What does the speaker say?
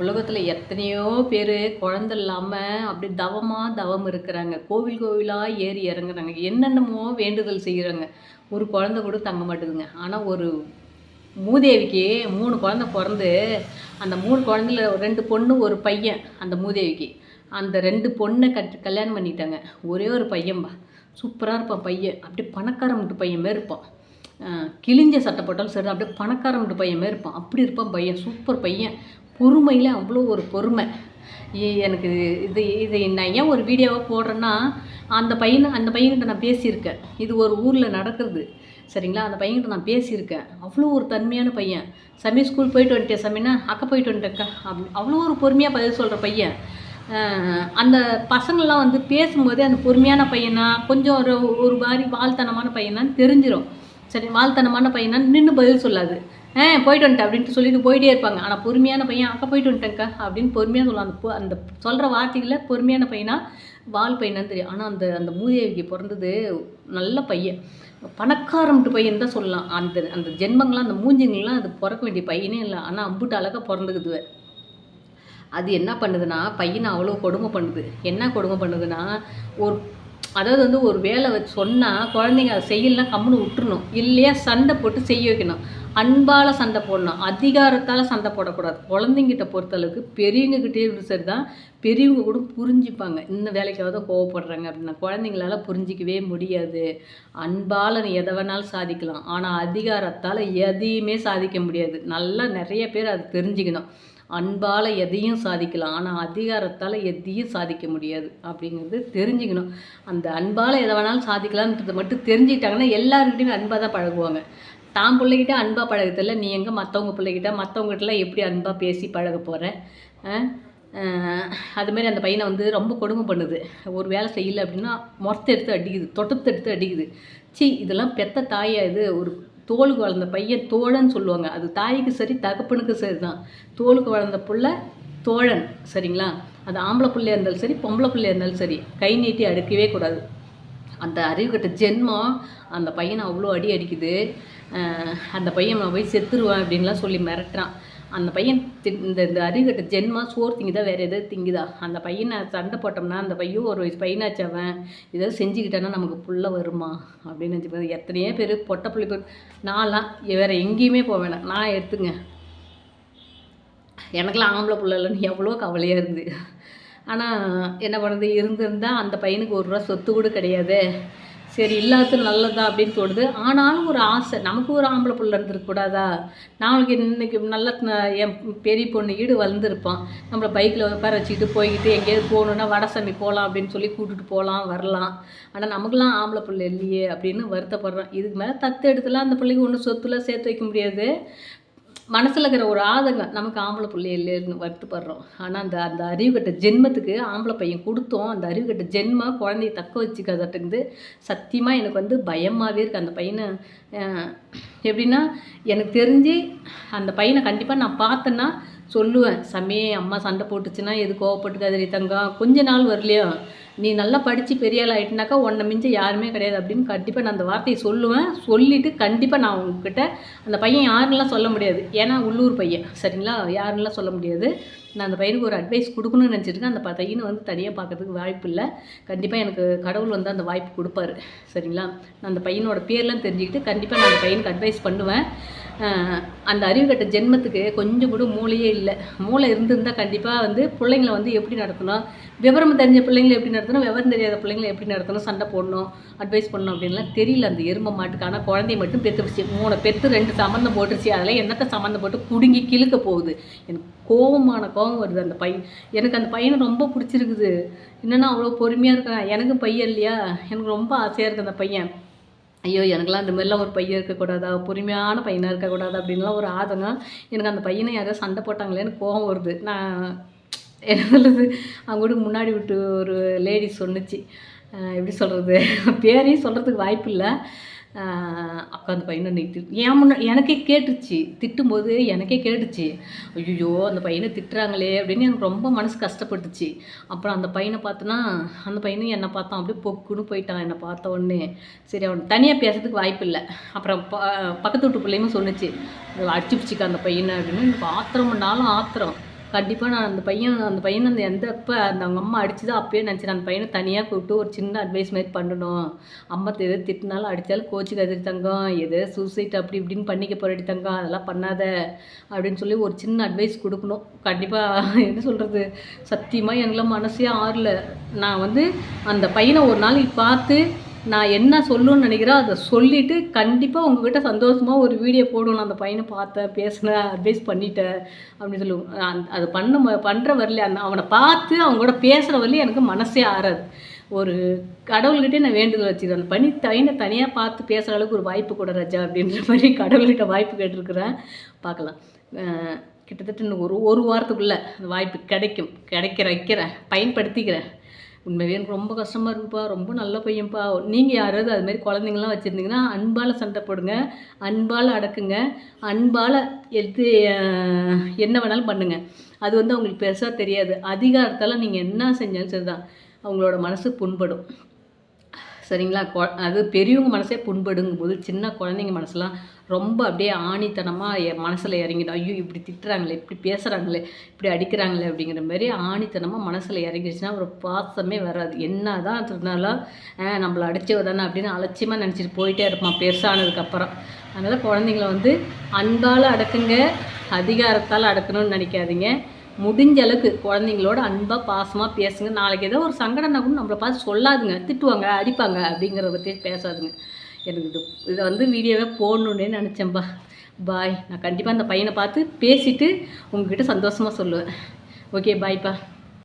உலகத்தில் எத்தனையோ பேர் குழந்த இல்லாமல் அப்படி தவமாக தவம் இருக்கிறாங்க. கோவில் கோவிலாக ஏறி இறங்குறாங்க. என்னென்னமோ வேண்டுதல் செய்கிறாங்க ஒரு குழந்த கூட தங்க மாட்டேதுங்க. ஆனால் ஒரு மூதேவிக்கு மூணு குழந்த பிறந்து அந்த மூணு குழந்தைல ரெண்டு பொண்ணு ஒரு பையன் அந்த மூதேவிக்கு. அந்த ரெண்டு பொண்ணை கட் கல்யாணம் பண்ணிட்டாங்க. ஒரே ஒரு பையன்பா. சூப்பராக இருப்பான் பையன். அப்படியே பணக்கார முட்டு பையன் மாரி இருப்பான். கிழிஞ்ச சட்டை போட்டாலும் சரி அப்படியே பணக்காரன் முட்டு பையன் மாதிரி இருப்பான். அப்படி இருப்பான் பையன். சூப்பர் பையன். பொறுமையில் அவ்வளோ ஒரு பொறுமை. எனக்கு இது இது நான் ஏன் ஒரு வீடியோவாக போடுறேன்னா அந்த பையன் அந்த பையன்கிட்ட நான் பேசியிருக்கேன். இது ஒரு ஊரில் நடக்கிறது. சரிங்களா? அந்த பையன்கிட்ட நான் பேசியிருக்கேன். அவ்வளோ ஒரு தன்மையான பையன். சமி ஸ்கூல் போயிட்டு வந்துட்டேன் சமினா அக்கா போயிட்டு வந்துட்டேக்கா அப்படி அவ்வளோ ஒரு பொறுமையாக பதில் சொல்கிற பையன். அந்த பசங்கள்லாம் வந்து பேசும்போதே அந்த பொறுமையான பையனா கொஞ்சம் ஒரு ஒரு மாதிரி வாழ்த்தனமான பையனான்னு தெரிஞ்சிடும் சரி வாழ்த்தனமான பையனா? நின்று பதில் சொல்லாது. ஆ போயிட்டு வந்துட்டேன் அப்படின்ட்டு சொல்லிட்டு போயிட்டே இருப்பாங்க. ஆனால் பொறுமையான பையன் அக்கா போயிட்டு வந்துட்டேங்க்கா அப்படின்னு பொறுமையாக சொல்லலாம் அந்த அந்த சொல்கிற வார்த்தைகளில் பொறுமையான பையனா? வால் பையனான்னு தெரியும். ஆனால் அந்த அந்த மூதேவிக்கு பிறந்தது நல்ல பையன். பணக்காரம்ட்டு பையன் தான் சொல்லலாம். அந்த அந்த ஜென்மங்கள்லாம் அந்த மூஞ்சிங்கள்லாம் அது பிறக்க வேண்டிய பையனே இல்லை. ஆனால் அம்புட்டு அழகாக பிறந்துக்குது அது என்ன பண்ணுதுன்னா பையனை அவ்வளோ கொடுமை பண்ணுது. என்ன கொடுமை பண்ணுதுன்னா ஒரு அதாவது வந்து ஒரு வேலை வச்சு சொன்னால் குழந்தைங்க அதை செய்யலாம் கம்முன்னு விட்டுறணும். இல்லையா? சண்டை போட்டு செய்ய வைக்கணும். அன்பால் சண்டை போடணும். அதிகாரத்தால் சண்டை போடக்கூடாது. குழந்தைங்கிட்ட பொறுத்தளவுக்கு பெரியவங்ககிட்டே சரி தான் பெரியவங்க கூட புரிஞ்சுப்பாங்க. இந்த வேலைக்காக தான் கோவப்படுறாங்க அப்படின்னா குழந்தைங்களால புரிஞ்சிக்கவே முடியாது. அன்பால் நீ எதை வேணாலும் சாதிக்கலாம். ஆனால் அதிகாரத்தால் எதையுமே சாதிக்க முடியாது. நல்லா நிறைய பேர் அது தெரிஞ்சுக்கணும். அன்பால் எதையும் சாதிக்கலாம். ஆனால் அதிகாரத்தால் எதையும் சாதிக்க முடியாது. அப்படிங்கிறது தெரிஞ்சுக்கணும். அந்த அன்பால் எதை வேணாலும் சாதிக்கலாம்ன்றதை மட்டும் தெரிஞ்சுக்கிட்டாங்கன்னா எல்லாருக்கிட்டையும் அன்பாக தான் பழகுவாங்க. தான் பிள்ளைகிட்ட அன்பாக பழகத்தில்ல நீ எங்கே மற்றவங்க பிள்ளைகிட்ட மற்றவங்ககிட்டலாம் எப்படி அன்பாக பேசி பழக போகிறேன் அதுமாரி அந்த பையனை வந்து ரொம்ப கொடுமை பண்ணுது. ஒரு வேலை செய்யல அப்படின்னா மொரத்தை எடுத்து அடிக்குது. தொட்டத்தை எடுத்து அடிக்குது. சி இதெல்லாம் பெத்த தாயா இது? ஒரு தோலுக்கு வளர்ந்த பையன் தோழன் சொல்லுவாங்க. அது தாய்க்கு சரி தகப்பனுக்கு சரி தான். தோலுக்கு வளர்ந்த புள்ள தோழன் சரிங்களா? அது ஆம்பளை பிள்ளையா இருந்தாலும் சரி பொம்பளை பிள்ளையா இருந்தாலும் சரி கை நீட்டி அடுக்கவே கூடாது. அந்த அறிவுகட்ட ஜென்மம் அந்த பையனை அவ்வளோ அடி அடிக்குது. அந்த பையன் நான் போய் செத்துருவான் அப்படின்லாம் சொல்லி மிரட்டுறான். அந்த பையன் இந்த இந்த அறிவுகட்ட ஜென்மா சோறு திங்குதா வேறு எதாவது திங்குதா? அந்த பையனை சண்டை போட்டோம்னா அந்த பையன் ஒரு பையனாச்சவன் அவன் ஏதாவது செஞ்சுக்கிட்டானா நமக்கு புள்ள வருமா? அப்படின்னு நினச்சி எத்தனையோ பேர் பொட்டை பிள்ளை பேர் நான்லாம் வேறு எங்கேயுமே போக வேணாம். நான் எடுத்துங்க. எனக்கெல்லாம் ஆம்பளை பிள்ளைலன்னு எவ்வளோ கவலையாக இருந்து. ஆனால் என்ன பண்ணுறது இருந்திருந்தால் அந்த பையனுக்கு ஒரு ரூபா சொத்து கூட கிடையாது. சரி இல்லாதது நல்லதா அப்படின்னு தோணுது. ஆனாலும் ஒரு ஆசை. நமக்கு ஒரு ஆம்பளை பிள்ளை இருந்திருக்கக்கூடாதா? நாளைக்கு இன்னைக்கு நல்ல என் பெரிய பொண்ணு ஈடு வளர்ந்துருப்பான். நம்மளை பைக்கில் உட்கார வச்சுக்கிட்டு போய்கிட்டு எங்கேயாவது போகணுன்னா வடசாமி போகலாம் அப்படின்னு சொல்லி கூட்டிகிட்டு போகலாம் வரலாம். ஆனால் நமக்குலாம் ஆம்பளை பிள்ளை இல்லையே அப்படின்னு வருத்தப்படுறோம். இதுக்கு மேலே தத்து எடுத்துலாம் அந்த பிள்ளைக்கு ஒன்றும் சொத்துலாம் சேர்த்து வைக்க முடியாது. மனசில் இருக்கிற ஒரு ஆதங்கம் நமக்கு ஆம்பளை பிள்ளை இல்லைன்னு வருத்தப்படுறோம். ஆனால் அந்த அந்த அறிவுகட்ட ஜென்மத்துக்கு ஆம்பளை பையன் கொடுத்தோம். அந்த அறிவுகட்ட ஜென்மம் குழந்தைய தக்க வச்சுக்காதட்டுங்குது சத்தியமாக எனக்கு வந்து பயமாகவே இருக்குது அந்த பையனை எப்படின்னா எனக்கு தெரிஞ்சு அந்த பையனை கண்டிப்பாக நான் பார்த்தேன்னா சொல்லுவேன். சமையே அம்மா சண்டை போட்டுச்சுன்னா எது கோவப்பட்டுக்காதடி தங்கம். கொஞ்ச நாள் வரலையோ? நீ நல்லா படித்து பெரிய ஆள் ஆகிட்டுனாக்கா உன்னை மிஞ்ச யாருமே கிடையாது அப்படின்னு கண்டிப்பாக நான் அந்த வார்த்தையை சொல்லுவேன். சொல்லிவிட்டு கண்டிப்பாக நான் உங்ககிட்ட அந்த பையன் யாருன்னெலாம் சொல்ல முடியாது. ஏன்னா உள்ளூர் பையன். சரிங்களா? யாருன்னெலாம் சொல்ல முடியாது. நான் அந்த பையனுக்கு ஒரு அட்வைஸ் கொடுக்கணும்னு நினச்சிருக்கேன். அந்த பையனை வந்து தனியாக பார்க்கறதுக்கு வாய்ப்பு இல்லை. கண்டிப்பாக எனக்கு கடவுள் வந்து அந்த வாய்ப்பு கொடுப்பாரு. சரிங்களா? நான் அந்த பையனோட பேர்லாம் தெரிஞ்சுக்கிட்டு கண்டிப்பாக நான் அந்த பையனுக்கு அட்வைஸ் பண்ணுவேன். அந்த அறிவு கட்ட ஜென்மத்துக்கு கொஞ்சம் கூட மூளையே இல்லை. மூளை இருந்திருந்தால் கண்டிப்பாக வந்து பிள்ளைங்களை வந்து எப்படி நடத்தணும்? விவரம் தெரிஞ்ச பிள்ளைங்களை எப்படி நடத்தணும்? விவரம் தெரியாத பிள்ளைங்களை எப்படி நடத்தணும்? சண்டை போடணும் அட்வைஸ் பண்ணணும் அப்படின்லாம் தெரியல அந்த எருமை மாட்டுக்கு. ஆனால் குழந்தைய மட்டும் பெற்றுருச்சு மூணு பெற்று ரெண்டு சம்மந்தம் போட்டுருச்சு. அதெல்லாம் என்னத்தை சம்மந்தம் போட்டு குடுங்கி கிழுக்க போகுது. எனக்கு கோவமான கோவம் வருது அந்த பையன். எனக்கு அந்த பையனை ரொம்ப பிடிச்சிருக்குது. என்னென்னா அவ்வளோ பொறுமையாக இருக்கிறான். எனக்கும் பையன் இல்லையா? எனக்கு ரொம்ப ஆசையாக இருக்குது அந்த பையன். ஐயோ எனக்கெல்லாம் அந்த மாதிரிலாம் ஒரு பையன் இருக்கக்கூடாதா? பொறுமையான பையனாக இருக்கக்கூடாது? அப்படின்லாம் ஒரு ஆதங்கம் எனக்கு அந்த பையனை யாரோ சண்டை போட்டாங்களேன்னு கோவம் வருது. நான் என்ன சொல்லுது அவங்க வீட்டுக்கு முன்னாடி விட்டு ஒரு லேடி சொன்னுச்சு. எப்படி சொல்கிறது பேரையும் சொல்கிறதுக்கு வாய்ப்பு இல்லை அக்கா அந்த பையனை நீ திட்டு என் முன்ன எனக்கே கேட்டுச்சு. திட்டும்போது எனக்கே கேட்டுச்சு. ஐயோ அந்த பையனை திட்டுறாங்களே அப்படின்னு எனக்கு ரொம்ப மனசு கஷ்டப்பட்டுச்சு அப்புறம் அந்த பையனை பார்த்தோன்னா அந்த பையனும் என்னை பார்த்தான். அப்படியே பொக்குன்னு போயிட்டான் என்னை பார்த்த உடனே. சரி அவன் தனியாக பேசுறதுக்கு வாய்ப்பு இல்லை. அப்புறம் ப பக்கத்து வீட்டு பிள்ளையும் சொன்னுச்சு அடிச்சு பிடிச்சிக்க அந்த பையனை அப்படின்னு. எனக்கு ஆத்திரம் பண்ணாலும் ஆத்திரம். கண்டிப்பாக நான் அந்த பையன் அந்த பையன் அந்த எந்த அப்போ அந்த அவங்க அம்மா அடிச்சுதோ அப்பயே நினச்சேன். அந்த பையனை தனியாக கூப்பிட்டு ஒரு சின்ன அட்வைஸ் மாதிரி பண்ணணும். அம்மா எது திட்டினாலும் அடித்தாலும் கோச்சுக்காது தங்கம் எது சூசைட் அப்படி இப்படின்னு பண்ணிக்க போறடி தங்கம் அதெல்லாம் பண்ணாத அப்படின்னு சொல்லி ஒரு சின்ன அட்வைஸ் கொடுக்கணும். கண்டிப்பாக என்ன சொல்கிறது சத்தியமாக எங்களை மனசே ஆறல. நான் வந்து அந்த பையனை ஒரு நாளைக்கு பார்த்து நான் என்ன சொல்லணும்னு நினைக்கிறேன் அதை சொல்லிவிட்டு கண்டிப்பாக உங்ககிட்ட சந்தோஷமாக ஒரு வீடியோ போடணும் அந்த பையனை பார்த்தேன் பேசினேன் அட்வைஸ் பண்ணிட்டேன் அப்படின்னு சொல்லுவோம். அது பண்ண ம- பண்ணுற வரல அந்த அவனை பார்த்து அவங்க கூட பேசுகிற வரலையும் எனக்கு மனசே ஆறாது. ஒரு கடவுள்கிட்டே நான் வேண்டுதல் வச்சுக்கிறேன். அந்த பனி பையனை தனியாக பார்த்து பேசுகிற அளவுக்கு ஒரு வாய்ப்பு கூட ராஜா அப்படின்ற மாதிரி கடவுள்கிட்ட வாய்ப்பு கேட்டிருக்கிறேன். பார்க்கலாம். கிட்டத்தட்ட இன்னும் ஒரு ஒரு வாரத்துக்குள்ளே அந்த வாய்ப்பு கிடைக்கும். கிடைக்கிற வைக்கிறேன். பயன்படுத்திக்கிறேன். உண்மையிலே எனக்கு ரொம்ப கஷ்டமாக இருக்குப்பா ரொம்ப நல்ல பையன்ப்பா நீங்கள் யாராவது அது மாதிரி குழந்தைங்களாம் வச்சுருந்தீங்கன்னா அன்பால் சண்டை போடுங்க அன்பால் அடக்குங்க அன்பால் எது என்ன வேணாலும் பண்ணுங்கள் அது வந்து அவங்களுக்கு பெருசாக தெரியாது. அதிகாரத்தால் நீங்கள் என்ன செஞ்சாலும் சரிதான். அவங்களோட மனசு புண்படும். சரிங்களா? கொ அது பெரியவங்க மனசே புண்படுங்கும் போது சின்ன குழந்தைங்க மனசுலாம் ரொம்ப அப்படியே ஆணித்தனமாக மனசில் இறங்கிடும். ஐயோ இப்படி திட்டுறாங்களே இப்படி பேசுகிறாங்களே இப்படி அடிக்கிறாங்களே அப்படிங்கிற மாதிரி ஆணித்தனமாக மனசில் இறங்கிடுச்சுன்னா ஒரு பாசமே வராது. என்ன தான் இருந்தாலும் நம்மளை அடிச்சவ தானே அப்படின்னு அலட்சியமாக நினச்சிட்டு போயிட்டே இருப்பான் பெருசானதுக்கப்புறம் அதனால் குழந்தைங்கள வந்து அன்பால் அடக்குங்க அதிகாரத்தால் அடக்கணும்னு நினைக்காதீங்க. முடிஞ்ச அளவுக்கு குழந்தைங்களோட அன்பாக பாசமாக பேசுங்க. நாளைக்கு ஏதோ ஒரு சங்கடம்னா கூட நம்மளை பார்த்து சொல்லாதுங்க. திட்டுவாங்க அடிப்பாங்க அப்படிங்கிறத பற்றி பேசாதுங்க. எனக்கு இது இதை வந்து வீடியோவே போடணுன்னே நினச்சேன்ப்பா பாய். நான் கண்டிப்பாக அந்த பையனை பார்த்து பேசிவிட்டு உங்ககிட்ட சந்தோஷமாக சொல்லுவேன். ஓகே பாய்ப்பா.